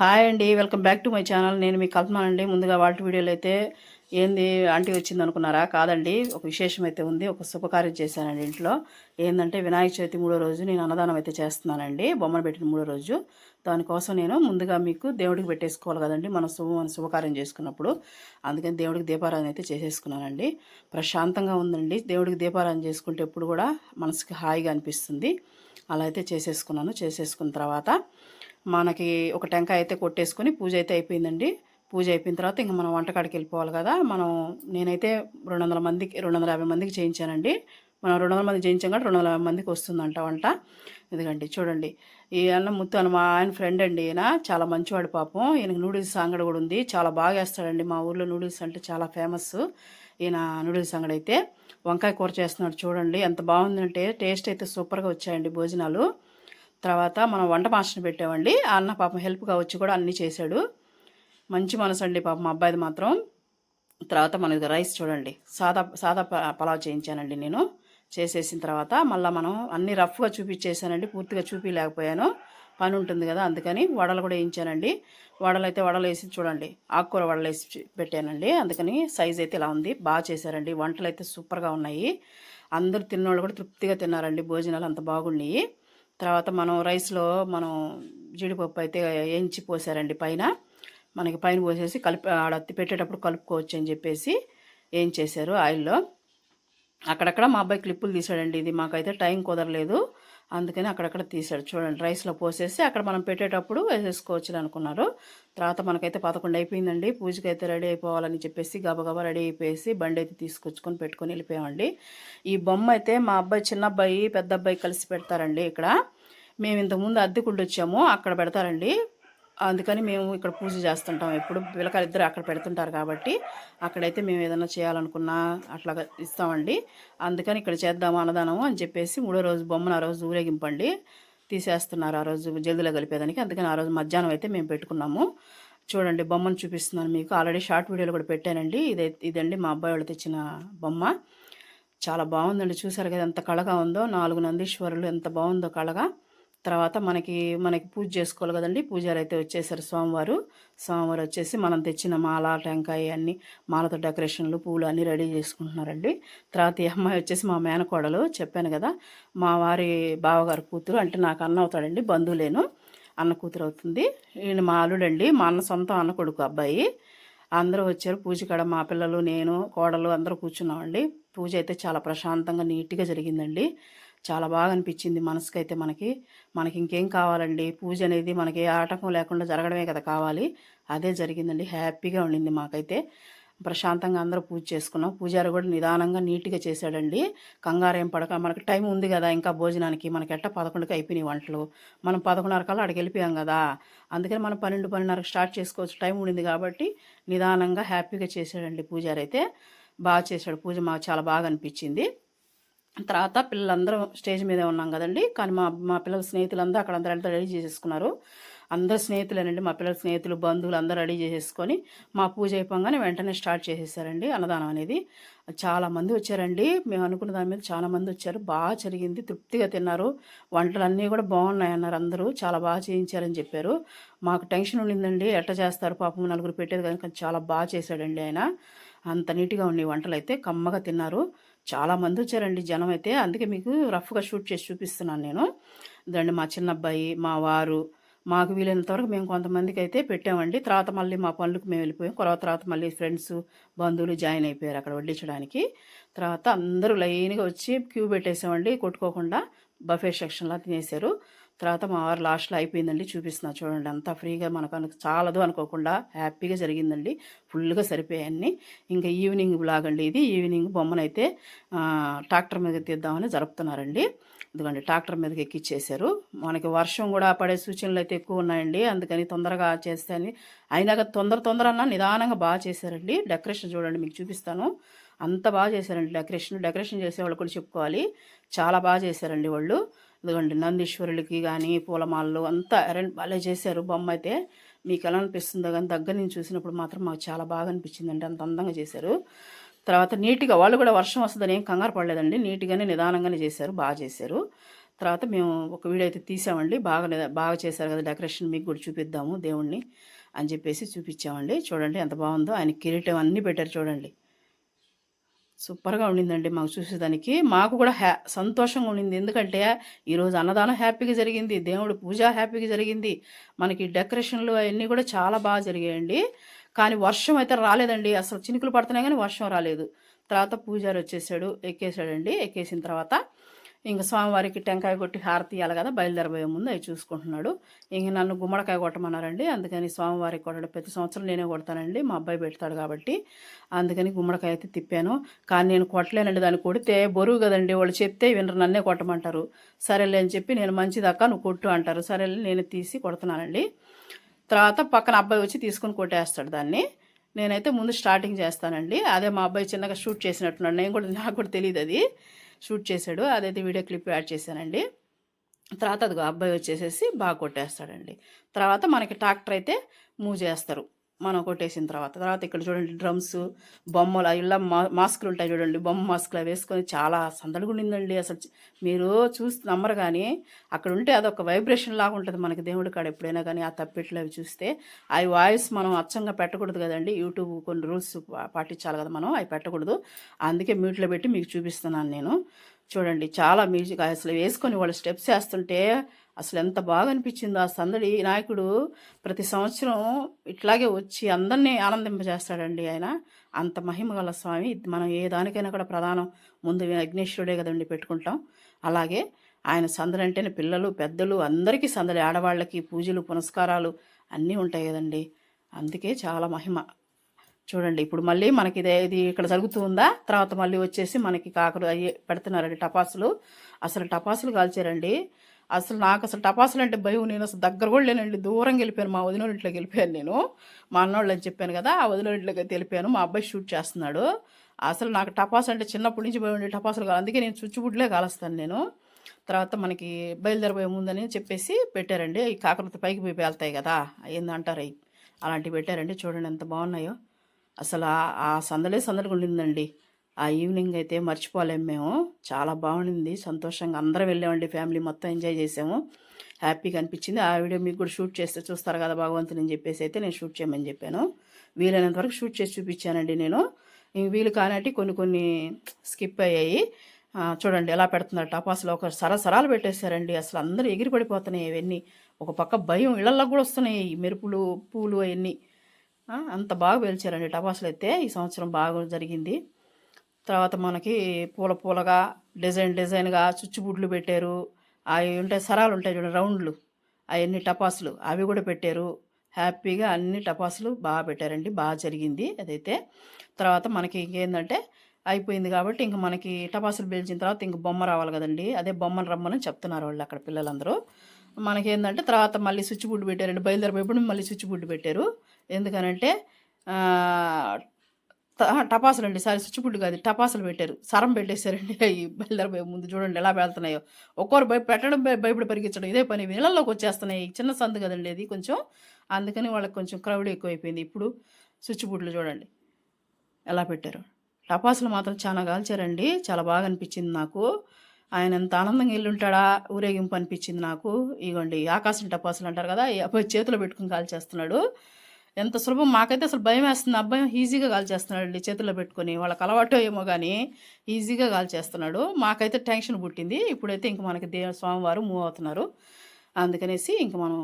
Hi అండి welcome back to my channel. నేను మీకు కల్పన అండి. ముందుగా వాటి వీడియోలు అయితే ఏంది ఆంటీ వచ్చింది అనుకున్నారా? కాదండి ఒక విశేషం అయితే ఉంది. ఒక శుభకార్యం చేశానండి ఇంట్లో. ఏంటంటే వినాయక చవితి మూడో రోజు నేను అన్నదానం అయితే చేస్తున్నానండి. బొమ్మను పెట్టిన మూడో రోజు. దానికోసం నేను ముందుగా మీకు దేవుడికి పెట్టేసుకోవాలి కదండి మనం శుభ మన శుభకార్యం చేసుకున్నప్పుడు. అందుకని దేవుడికి దీపారాధన అయితే చేసేసుకున్నానండి. ప్రశాంతంగా ఉందండి. దేవుడికి దీపారాధన చేసుకుంటే ఎప్పుడు కూడా మనసుకి హాయిగా అనిపిస్తుంది. అలా అయితే చేసేసుకున్నాను. చేసేసుకున్న తర్వాత మనకి ఒక టెంకాయ అయితే కొట్టేసుకొని పూజ అయితే అయిపోయిందండి. పూజ అయిపోయిన తర్వాత ఇంకా మనం వంటకాడికి వెళ్ళిపోవాలి కదా. మనం నేనైతే రెండు వందల మందికి రెండు వందల యాభై మందికి చేయించానండి. మనం రెండు వందల మంది చేయించాం కాబట్టి రెండు వందల యాభై మందికి వస్తుందంట వంట. ఎందుకండి చూడండి. ఈ అన్న ముత్తు అని మా ఆయన ఫ్రెండ్ అండి ఈయన. చాలా మంచివాడు పాపం. ఈయనకి నూడిల్స్ అంగడి కూడా ఉంది. చాలా బాగా వేస్తాడండి మా ఊర్లో నూడిల్స్ అంటే చాలా ఫేమస్ ఈయన నూడిల్స్ అంగడి అయితే. వంకాయ కూర చేస్తున్నాడు చూడండి. ఎంత బాగుందంటే టేస్ట్ అయితే సూపర్గా వచ్చాయండి భోజనాలు. తర్వాత మనం వంట మాస్టర్ని పెట్టామండి. అన్న పాపం హెల్ప్గా వచ్చి కూడా అన్నీ చేశాడు. మంచి మనసు అండి పాపం మా అబ్బాయిది మాత్రం. తర్వాత మనకి రైస్ చూడండి. సాదా సాదా ప- పలావ్ చేయించానండి నేను. చేసేసిన తర్వాత మళ్ళీ మనం అన్ని రఫ్గా చూపించేసానండి పూర్తిగా చూపించలేకపోయాను. పని ఉంటుంది కదా అందుకని వడలు కూడా వేయించానండి. వడలు అయితే వడలు వేసి చూడండి. ఆకుకూర వడలు వేసి పెట్టానండి. అందుకని సైజ్ అయితే ఇలా ఉంది. బాగా చేశారండి. వంటలు అయితే సూపర్గా ఉన్నాయి. అందరూ తిన్నోళ్ళు కూడా తృప్తిగా తిన్నారండి. భోజనాలు అంత బాగున్నాయి. తర్వాత మనం రైస్లో మనం జీడిపప్పు అయితే వేయించి పోసారండి పైన. మనకి పైన పోసేసి కలిపి ఆడ పెట్టేటప్పుడు కలుపుకోవచ్చు అని చెప్పేసి ఏం చేశారు ఆయిల్లో. అక్కడక్కడ మా అబ్బాయి క్లిప్పులు తీసాడండి. ఇది మాకైతే టైం కుదరలేదు. అందుకని అక్కడక్కడ తీసాడు చూడండి రైస్లో పోసేసి అక్కడ మనం పెట్టేటప్పుడు వేసేసుకోవచ్చు అనుకున్నారు తర్వాత మనకైతే పదకొండు అయిపోయిందండి. పూజకి అయితే రెడీ అయిపోవాలని చెప్పేసి గబగబా రెడీ అయిపోయేసి బండి అయితే తీసుకొచ్చుకొని పెట్టుకొని వెళ్ళిపోయామండి. ఈ బొమ్మ అయితే మా అబ్బాయి చిన్న అబ్బాయి పెద్ద అబ్బాయి కలిసి పెడతారండి ఇక్కడ. మేము ఇంతకుముందు అద్దెకుండి వచ్చాము అక్కడ పెడతారండి. అందుకని మేము ఇక్కడ పూజ చేస్తుంటాం. ఎప్పుడు పిల్లకాయలు ఇద్దరు అక్కడ పెడుతుంటారు కాబట్టి అక్కడైతే మేము ఏదైనా చేయాలనుకున్నా అట్లాగా ఇస్తామండి. అందుకని ఇక్కడ చేద్దాము అన్నదానము అని చెప్పేసి మూడో రోజు బొమ్మను ఆ రోజు ఊరేగింపండి తీసేస్తున్నారు. ఆ రోజు జల్దిలో కలిపేదానికి అందుకని ఆ రోజు మధ్యాహ్నం అయితే మేము పెట్టుకున్నాము. చూడండి బొమ్మను చూపిస్తున్నాను మీకు. ఆల్రెడీ షార్ట్ వీడియోలు కూడా పెట్టానండి. ఇదే ఇదండి మా అబ్బాయి వాళ్ళు తెచ్చిన బొమ్మ. చాలా బాగుందండి. చూసారు కదా ఎంత కళగా ఉందో. నాలుగు నందీశ్వరులు ఎంత బాగుందో కళగా. తర్వాత మనకి మనకి పూజ చేసుకోవాలి కదండి. పూజారి అయితే వచ్చేసారు సోమవారు సోమవారం వచ్చేసి మనం తెచ్చిన మాల టెంకాయ అన్ని మాలతో డెకరేషన్లు పూలు అన్నీ రెడీ చేసుకుంటున్నారండి. తర్వాత ఈ అమ్మాయి వచ్చేసి మా మేనకోడలు చెప్పాను కదా మా వారి బావగారు కూతురు అంటే నాకు అన్న అవుతాడండి బంధువులేను అన్న కూతురు అవుతుంది. ఈయన మా అల్లుడండి మా అన్న సొంతం అన్న కొడుకు అబ్బాయి. అందరూ వచ్చారు పూజ కాడ మా పిల్లలు నేను కోడలు అందరూ కూర్చున్నామండి. పూజ అయితే చాలా ప్రశాంతంగా నీట్గా జరిగిందండి. చాలా బాగా అనిపించింది మనసుకైతే మనకి. మనకి ఇంకేం కావాలండి? పూజ అనేది మనకి ఏ ఆటంకం లేకుండా జరగడమే కదా కావాలి. అదే జరిగిందండి. హ్యాపీగా ఉండింది మాకైతే. ప్రశాంతంగా అందరూ పూజ చేసుకున్నాం. పూజారి కూడా నిదానంగా నీట్గా చేశాడండి. కంగారేం పడక. మనకి టైం ఉంది కదా ఇంకా భోజనానికి. మనకి ఎట్ట పదకొండుకి అయిపోయినాయి వంటలు. మనం పదకొండున్నర కల్లా అక్కడికి వెళ్ళిపోయాం కదా. అందుకని మనం పన్నెండు పన్నెండున్నరకు స్టార్ట్ చేసుకోవచ్చు. టైం ఉండింది కాబట్టి నిదానంగా హ్యాపీగా చేశాడండి పూజారి అయితే. బాగా చేశాడు. పూజ మాకు చాలా బాగా అనిపించింది. తర్వాత పిల్లలందరూ స్టేజ్ మీదే ఉన్నాం కదండి. కానీ మా మా పిల్లల స్నేహితులందరూ అక్కడ అందరూ అంతా రెడీ చేసేసుకున్నారు. అందరు స్నేహితులేనండి. మా పిల్లల స్నేహితులు బంధువులు అందరూ రెడీ చేసేసుకొని మా పూజ అయిపోగానే వెంటనే స్టార్ట్ చేసేసారండి అన్నదానం అనేది. చాలా మంది వచ్చారండి. మేము అనుకున్న దాని మీద చాలామంది వచ్చారు. బాగా జరిగింది. తృప్తిగా తిన్నారు. వంటలు అన్నీ కూడా బాగున్నాయి అన్నారు అందరూ. చాలా బాగా చేయించారని చెప్పారు. మాకు టెన్షన్ ఉండిందండి. ఎట్ట చేస్తారు? పాపం నలుగురు పెట్టేది కానీ చాలా బాగా చేశాడండి ఆయన. అంత నీట్గా ఉన్నాయి వంటలు అయితే కమ్మగా తిన్నారు. చాలా మంది వచ్చారండి జనం అయితే. అందుకే మీకు రఫ్గా షూట్ చేసి చూపిస్తున్నాను నేను. ఇదండి మా చిన్న అబ్బాయి మా వారు మాకు వీలైనంత వరకు మేము కొంతమందికి అయితే పెట్టామండి. తర్వాత మళ్ళీ మా పనులకు మేము వెళ్ళిపోయాం. తర్వాత తర్వాత మళ్ళీ ఫ్రెండ్స్ బంధువులు జాయిన్ అయిపోయారు అక్కడ వడ్డించడానికి. తర్వాత అందరూ లైన్గా వచ్చి క్యూ పెట్టేసామండి. కొట్టుకోకుండా బఫే సెక్షన్లో తినేశారు తర్వాత మా వారు లాస్ట్లో అయిపోయిందండి చూపిస్తున్నా చూడండి అంతా ఫ్రీగా మనకు అను చాలదు అనుకోకుండా హ్యాపీగా జరిగిందండి. ఫుల్గా సరిపోయాయన్ని ఇంకా ఈవినింగ్ బ్లాగ్ అండి ఇది. ఈవినింగ్ బొమ్మనైతే ట్రాక్టర్ మీద తీద్దామని జరుపుతున్నారండి. ఎందుకంటే ట్రాక్టర్ మీదకి ఎక్కిచ్చేశారు. మనకి వర్షం కూడా పడే సూచనలు అయితే ఎక్కువ ఉన్నాయండి. అందుకని తొందరగా చేస్తే అని అయినాక తొందర తొందర అన్న నిదానంగా బాగా చేశారండి. డెకరేషన్ చూడండి మీకు చూపిస్తాను. అంత బాగా చేశారండి డెకరేషన్. డెకరేషన్ చేసే వాళ్ళు కూడా చెప్పుకోవాలి. చాలా బాగా చేశారండి వాళ్ళు. ఇదిగోండి నందీశ్వరులకి కానీ పూలమాలలు అంతా అరేంజ్ భలే చేశారు బొమ్మ అయితే. మీకు ఎలా అనిపిస్తుందో కానీ దగ్గర నుంచి చూసినప్పుడు మాత్రం మాకు చాలా బాగా అనిపించిందండి. అంత అందంగా చేశారు. తర్వాత నీట్గా వాళ్ళు కూడా వర్షం వస్తుందని ఏం కంగారు పడలేదండి. నీట్గానే నిదానంగానే చేశారు బాగా చేశారు. తర్వాత మేము ఒక వీడియో అయితే తీసామండి. బాగా బాగా చేశారు కదా డెకరేషన్ మీకు కూడా చూపిద్దాము దేవుణ్ణి అని చెప్పేసి చూపించామండి. చూడండి ఎంత బాగుందో. ఆయన కిరీటం అన్నీ పెట్టారు చూడండి. సూపర్గా ఉండిందండి మాకు చూసేదానికి. మాకు కూడా హ్యా సంతోషంగా ఉండింది. ఎందుకంటే ఈరోజు అన్నదానం హ్యాపీగా జరిగింది. దేవుడు పూజ హ్యాపీగా జరిగింది. మనకి డెకరేషన్లు అవన్నీ కూడా చాలా బాగా జరిగాయండి. కానీ వర్షం అయితే రాలేదండి. అసలు చినుకులు పడుతున్నాయి కానీ వర్షం రాలేదు. తర్వాత పూజారి వచ్చేసాడు ఎక్కేసాడండి. ఎక్కేసిన తర్వాత ఇంక స్వామివారికి టెంకాయ కొట్టి హారతి ఇవ్వాలి కదా బయలుదేరబోయే ముందు అవి చూసుకుంటున్నాడు. ఇంక నన్ను గుమ్మడికాయ కొట్టమన్నారండి. అందుకని స్వామివారికి కొట్టడం ప్రతి సంవత్సరం నేనే కొడతానండి. మా అబ్బాయి పెడతాడు కాబట్టి అందుకని గుమ్మడికాయ అయితే తిప్పాను. కానీ నేను కొట్టలేనండి దాన్ని కొడితే బరువు కదండి. వాళ్ళు చెప్తే వినరు నన్నే కొట్టమంటారు. సరేలే అని చెప్పి నేను మంచిదక్క నువ్వు కొట్టు అంటారు. సరేలే నేను తీసి కొడుతున్నానండి. తర్వాత పక్కన అబ్బాయి వచ్చి తీసుకుని కొట్టేస్తాడు దాన్ని. నేనైతే ముందు స్టార్టింగ్ చేస్తానండి. అదే మా అబ్బాయి చిన్నగా షూట్ చేసినట్టున్నాడు. నేను కూడా నాకు కూడా తెలియదు అది. షూట్ చేశాడు. అదైతే వీడియో క్లిప్ యాడ్ చేశానండి. తర్వాత అదిగో అబ్బాయి వచ్చేసేసి బాగా కొట్టేస్తాడండి. తర్వాత మనకి ట్రాక్టర్ అయితే మూవ్ చేస్తారు. మనం కొట్టేసిన తర్వాత. తర్వాత ఇక్కడ చూడండి డ్రమ్స్ బొమ్మలు ఇలా మా మాస్కులు ఉంటాయి చూడండి. బొమ్మ మాస్కులు అవి వేసుకొని చాలా సందడిగుండిందండి అసలు. మీరు చూసి నమ్మరు కానీ అక్కడ ఉంటే అదొక వైబ్రేషన్ లాగా ఉంటుంది మనకి దేవుడి కాడ ఎప్పుడైనా కానీ ఆ తప్పెట్లు అవి చూస్తే. అవి వాయిస్ మనం అచ్చంగా పెట్టకూడదు కదండి. యూట్యూబ్ కొన్ని రూల్స్ పాటించాలి కదా మనం అవి పెట్టకూడదు. అందుకే మ్యూట్లో పెట్టి మీకు చూపిస్తున్నాను నేను. చూడండి చాలా మ్యూజిక్ అసలు వేసుకొని వాళ్ళు స్టెప్స్ వేస్తుంటే అసలు ఎంత బాగా అనిపించిందో ఆ సందడి నాయకుడు ప్రతి సంవత్సరం ఇట్లాగే వచ్చి అందరినీ ఆనందింపజేస్తాడండి ఆయన. అంత మహిమ గల స్వామి. మనం ఏ దానికైనా కూడా ప్రధానం. ముందు విఘ్నేశ్వరుడే కదండి పెట్టుకుంటాం. అలాగే ఆయన సందడి అంటేనే పిల్లలు పెద్దలు అందరికీ సందడి. ఆడవాళ్ళకి పూజలు పునస్కారాలు అన్నీ ఉంటాయి కదండి. అందుకే చాలా మహిమ. చూడండి ఇప్పుడు మళ్ళీ మనకి ఇదే ఇది ఇక్కడ జరుగుతుందా తర్వాత మళ్ళీ వచ్చేసి మనకి కాకరు అయ్యి పెడుతున్నారండి టపాసులు. అసలు టపాసులు కాల్చారండి. అసలు నాకు అసలు టపాసులు అంటే భయం. నేను అసలు దగ్గర కూడా లేనండి. దూరం వెళ్ళిపోయాను. మా వదిన ఇంట్లోకి వెళ్ళిపోయాను నేను. మా అన్నోళ్ళు అని చెప్పాను కదా ఆ వదిన ఇంట్లోకి వెళ్ళిపోయాను. మా అబ్బాయి షూట్ చేస్తున్నాడు. అసలు నాకు టపాస్ అంటే చిన్నప్పటి నుంచి భయం ఉండే టపాసులు కాదు అందుకే నేను చుచ్చుబుడ్లే కాలుస్తాను నేను. తర్వాత మనకి బయలుదేరిపోయే ముందని చెప్పేసి పెట్టారండి. ఈ కాకరత పైకి పోయి వెళ్తాయి కదా ఏందంటారు అవి అలాంటివి పెట్టారండి. చూడండి ఎంత బాగున్నాయో. అసలు ఆ సందడే సందడిగా ఉండిందండి ఆ ఈవినింగ్ అయితే మర్చిపోలేము మేము. చాలా బాగుండింది. సంతోషంగా అందరం వెళ్ళామండి. ఫ్యామిలీ మొత్తం ఎంజాయ్ చేసాము. హ్యాపీగా అనిపించింది. ఆ వీడియో మీకు కూడా షూట్ చేస్తే చూస్తారు కదా భగవంతుని అని చెప్పేసి అయితే నేను షూట్ చేయమని చెప్పాను. వీలైనంత వరకు షూట్ చేసి చూపించానండి నేను. వీలు కానట్టు కొన్ని కొన్ని స్కిప్ అయ్యాయి. చూడండి ఎలా పెడుతున్నారు. టపాసులు ఒక సరసరాలు పెట్టేశారండి. అసలు అందరూ ఎగిరి పడిపోతున్నాయి ఇవన్నీ. ఒక పక్క భయం ఇళ్ళలో కూడా వస్తున్నాయి. మెరుపులు పూలు అవన్నీ. అంత బాగా పేల్చారండి టపాసులు అయితే. ఈ సంవత్సరం బాగా జరిగింది. తర్వాత మనకి పూల పూలగా డిజైన్ డిజైన్గా చుచ్చుబుడ్లు పెట్టారు. అవి ఉంటాయి సరాలు ఉంటాయి చూడండి రౌండ్లు. అవన్నీ టపాసులు అవి కూడా పెట్టారు. హ్యాపీగా అన్ని టపాసులు బాగా పెట్టారండి బాగా జరిగింది అదైతే. తర్వాత మనకి ఇంకేందంటే అయిపోయింది కాబట్టి ఇంక మనకి టపాసులు పేల్చిన తర్వాత ఇంక బొమ్మ రావాలి కదండి. అదే బొమ్మను రమ్మని చెప్తున్నారు వాళ్ళు అక్కడ పిల్లలందరూ. మనకేందంటే తర్వాత మళ్ళీ స్విచ్ బుడ్డు పెట్టారండి బయలుదేరిపోయినప్పుడు మళ్ళీ స్విచ్ బుడ్డు పెట్టారు. ఎందుకనంటే టపాసులు అండి సారీ స్విచ్ బుడ్డు కాదు టపాసులు పెట్టారు. సరం పెట్టేశారండి. అవి బయలుదేరబోయే ముందు చూడండి ఎలా వెళ్తున్నాయో. ఒక్కొరు భయ పెట్టడం భయపడి పరిగించడం ఇదే పని. నీళ్ళల్లోకి వచ్చేస్తున్నాయి. చిన్న సందు కదండి అది కొంచెం. అందుకని వాళ్ళకి కొంచెం క్రౌడ్ ఎక్కువైపోయింది ఇప్పుడు. స్విచ్ బుడ్లు చూడండి. ఎలా పెట్టారు. టపాసులు మాత్రం చాలా కాల్చారండి. చాలా బాగా అనిపించింది నాకు. ఆయన ఎంత ఆనందంగా వెళ్ళుంటాడా ఊరేగింపు అనిపించింది నాకు. ఇగోండి ఆకాశం టపాసులు అంటారు కదా అబ్బాయి చేతిలో పెట్టుకుని కాల్చేస్తున్నాడు. ఎంత సులభం? మాకైతే అసలు భయం వేస్తుంది. అబ్బాయి ఈజీగా కాల్చేస్తున్నాడు చేతిలో పెట్టుకొని. వాళ్ళకి అలవాటు ఏమో కానీ ఈజీగా కాల్చేస్తున్నాడు మాకైతే టెన్షన్ పుట్టింది. ఇప్పుడైతే ఇంక మనకి దేవ స్వామివారు మూవ్ అవుతున్నారు. అందుకనేసి ఇంక మనం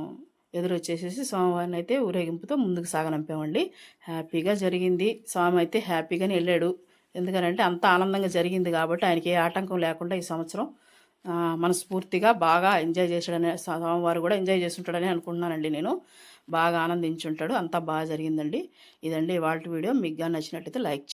ఎదురొచ్చేసేసి స్వామివారిని అయితే ఊరేగింపుతో ముందుకు సాగనంపామండి. హ్యాపీగా జరిగింది. స్వామి అయితే హ్యాపీగానే వెళ్ళాడు. ఎందుకనంటే అంత ఆనందంగా జరిగింది కాబట్టి ఆయనకి ఏ ఆటంకం లేకుండా ఈ సంవత్సరం మనస్ఫూర్తిగా బాగా ఎంజాయ్ చేశాడని స్వామివారు కూడా ఎంజాయ్ చేస్తుంటాడని అనుకుంటున్నానండి నేను. బాగా ఆనందించుంటాడు. అంతా బాగా జరిగిందండి. ఇదండి వాళ్ళ వీడియో. మీకు కానీ నచ్చినట్టయితే లైక్